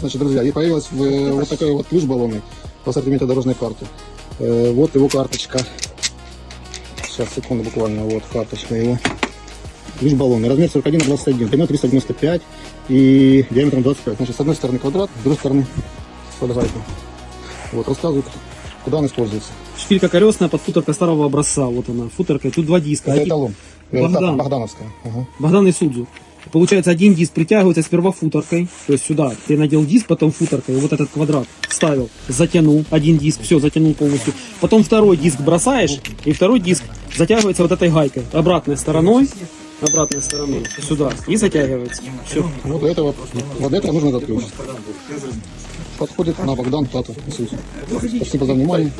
Значит, друзья, и появилась э, вот такой вот ключ баллонный в ассортименте дорожной карты. Э, Вот его карточка. Сейчас, секунду буквально, вот карточка его. Ключ баллонный. Размер 41 на 21, длина 395 и диаметром 25. Значит, с одной стороны квадрат, с другой стороны квадратик. Вот, рассказывают, куда он используется. Шпилька колесная под футерка старого образца. Вот она, футерка. Тут два диска. Это эталон. Это Богдан. Богдановская. Ага. Богдан и Судзу. Получается, один диск притягивается сперва футеркой, то есть сюда ты надел диск, потом футеркой, вот этот квадрат вставил, затянул, один диск, все, затянул полностью. Потом второй диск бросаешь, и второй диск затягивается вот этой гайкой, обратной стороной, обратной стороной, сюда, и затягивается. Все. Вот этого, вот этого нужно ключ. Подходит на Богдан. Иисус. Спасибо за внимание.